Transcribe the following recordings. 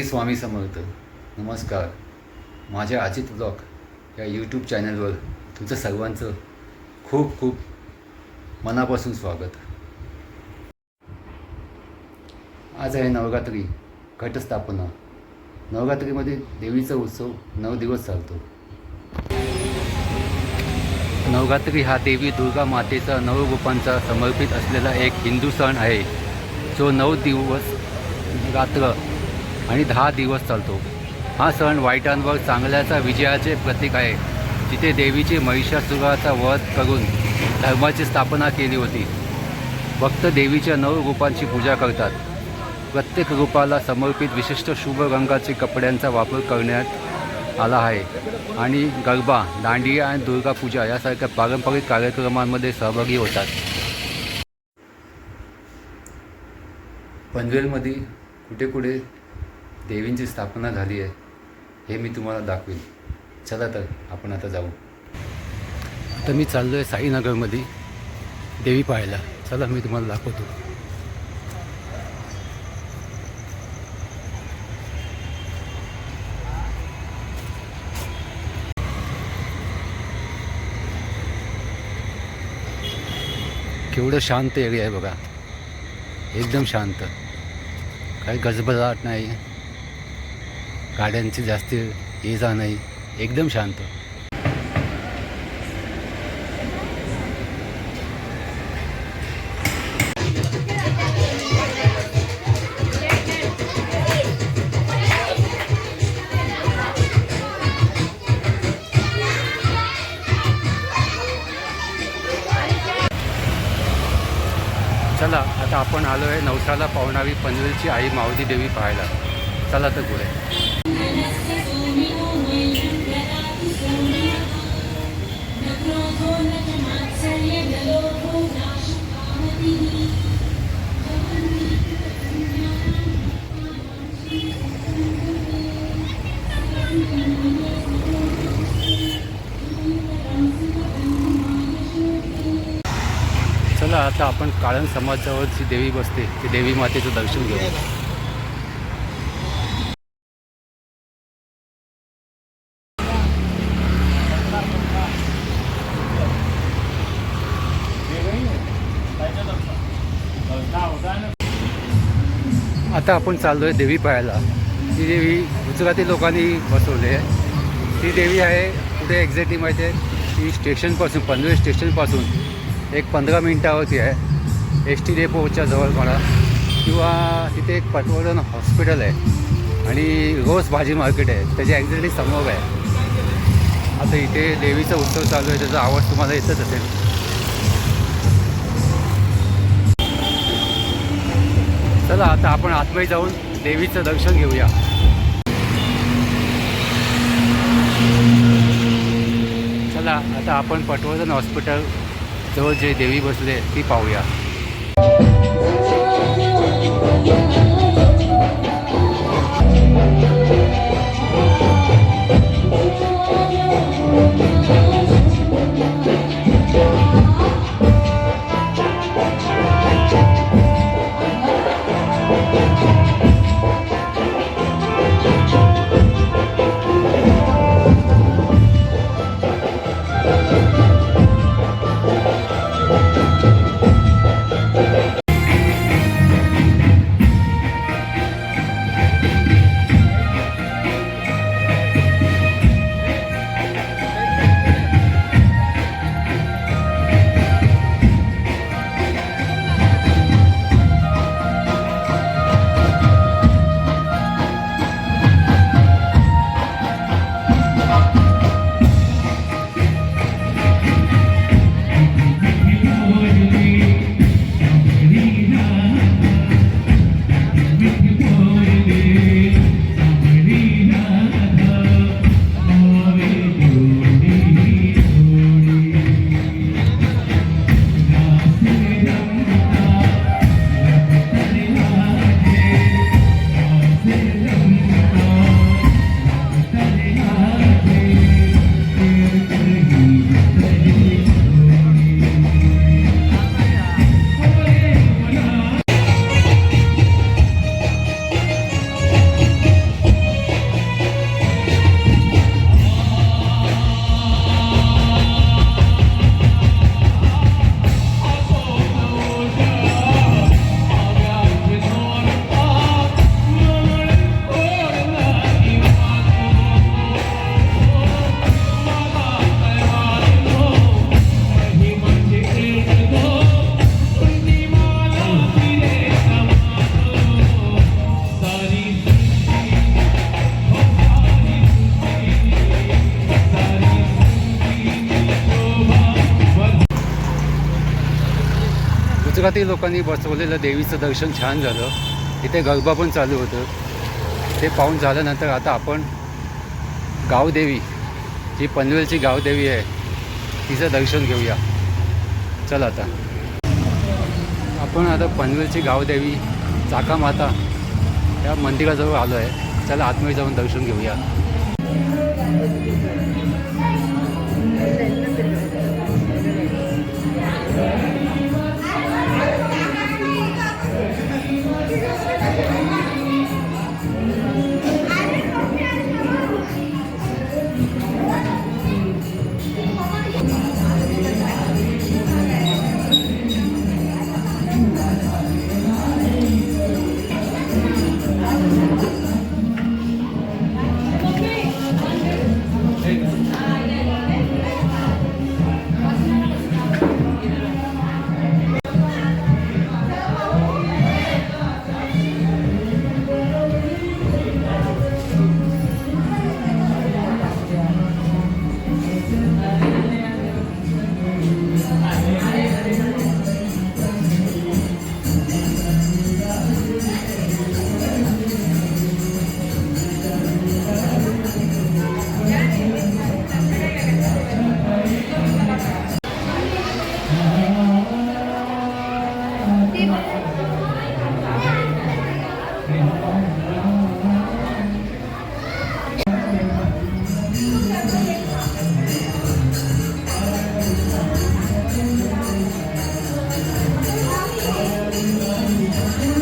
श्री स्वामी समर्थ. नमस्कार. माझ्या अजित ब्लॉग या यूट्यूब चॅनलवर तुमचं सर्वांचं खूप खूप मनापासून स्वागत. आज आहे नवरात्री घटस्थापना. नवरात्रीमध्ये देवीचा उत्सव नऊ दिवस चालतो. नवरात्री हा देवी दुर्गा मातेचा नवरूपांचा समर्पित असलेला एक हिंदू सण आहे. जो नऊ दिवस रात्र आणि दहा दिवस चालतो. हा सण वाईटांवर चांगल्याचा विजयाचे प्रतीक आहे. जिथे देवीची महिषासुराचा वध करून धर्माची स्थापना केली होती. भक्त देवीच्या नऊ रूपांची पूजा करतात. प्रत्येक रूपाला समर्पित विशिष्ट शुभ रंगाचे कपड्यांचा वापर करण्यात आला आहे. आणि गरबा दांडिया आणि दुर्गा पूजा यासारख्या पारंपरिक कार्यक्रमांमध्ये सहभागी होतात. पनवेलमध्ये कुठे कुठे देवींची स्थापना झाली आहे. हे मी तुम्हाला दाखवेन. चला तर आपण आता जाऊ. आता मी चाललो आहे साईनगरमध्ये देवी पाहायला. चला मी तुम्हाला दाखवतो. केवढं शांत एरिया आहे बघा. एकदम शांत. काही गजबजाट नाही. गाड्यांची जास्त ये जा नाही. एकदम शांत. चला आता आपण आलो आहे नवसाला पावणारी पनवेलची आई माऊली देवी पाहायला. चला तर पुढे. आता आपण काळण समाजावर जी देवी बसते ती देवी मातेचं दर्शन घेऊ आता आपण चाललो आहे देवी पाहायला. ती देवी गुजराती लोकांनी बसवली आहे. ती देवी आहे कुठे एक्झॅक्टली माहिती आहे? ती स्टेशनपासून पनवेल स्टेशनपासून एक पंधरा मिनटावरती आहे. एस टी डेपोच्या जवळ म्हणा किंवा तिथे एक पटवर्धन हॉस्पिटल आहे. आणि रोज भाजी मार्केट आहे. त्याची ॲक्झॅक्टली समोर आहे. आता इथे देवीचा उत्सव चालू आहे. त्याचा आवाज तुम्हाला येतच असेल. चला आता आपण आतमध्ये जाऊन देवीचं दर्शन घेऊया. चला आता आपण पटवर्धन हॉस्पिटल जवळ जे देवी बसले ती पाहूया. गुजराती लोकांनी बसवलेलं देवीचं दर्शन छान झालं. इथे गरबा पण चालू होतं. ते पाहून झाल्यानंतर आता आपण गावदेवी जी पनवेलची गावदेवी आहे तिचं दर्शन घेऊया. चल आता. आपण आता पनवेलची गावदेवी चाकामाता या मंदिराजवळ आलो आहे. चला आतमध्ये जाऊन दर्शन घेऊया. Mm-hmm.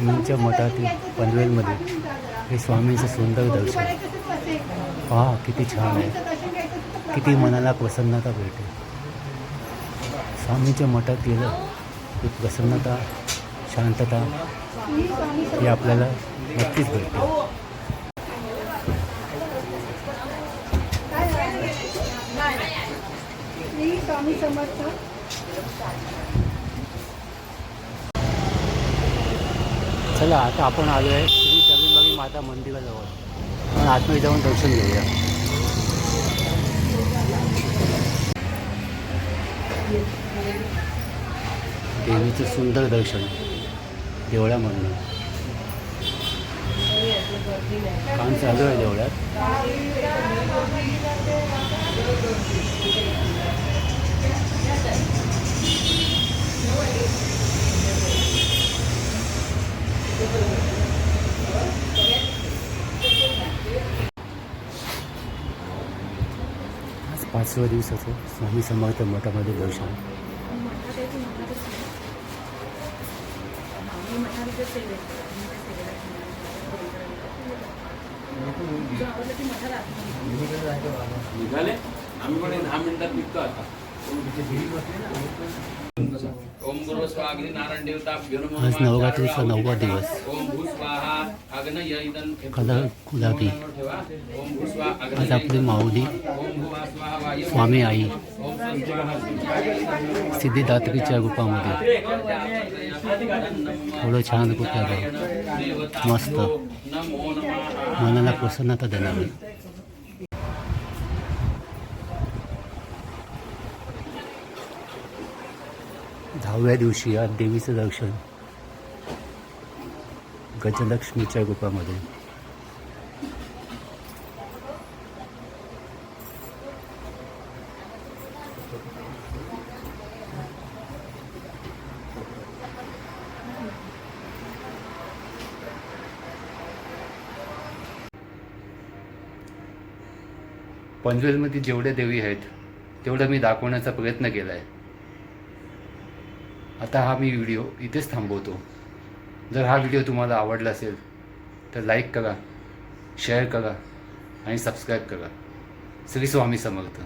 स्वामींच्या मठातील पनवेलमध्ये हे स्वामींचं सुंदर दर्शन. पहा किती छान आहे. किती मनाला प्रसन्नता भेटते. स्वामींच्या मठात गेलं की प्रसन्नता शांतता हे आपल्याला नक्कीच भेटते. स्वामी समर्थ. चला आता आपण आलो आहे श्री चरणबाई माता मंदिराजवळ. आपण आतमध्ये जाऊन दर्शन घेऊया. देवीचं सुंदर दर्शन देवळामधनं. काम चालू आहे देवळात. आज पाचव्या दिवसाचं स्वामी समर्थ मठामध्ये दर्शन निघाले. आम्ही पण दहा मिनिटात निघतो आता. आज नवरात्रीचा नववा दिवस. कलर गुलाबी. आज आपली माऊली. स्वामी आई. सिद्धिदात्रीच्या रूपामध्ये. थोडं छान कुठलं मस्त. मनाला प्रसन्नता देणारं. सहाव्या दिवशी आज देवीचं दर्शन गजलक्ष्मीच्या रूपामध्ये. पनवेलमध्ये जेवढे देवी आहेत तेवढं मी दाखवण्याचा प्रयत्न केला आहे आता हा मी व्हिडिओ इथेच थांबवतो. जर हा व्हिडिओ तुम्हाला आवडला असेल तर लाईक करा शेअर करा आणि सबस्क्राईब करा. श्री स्वामी समर्थ.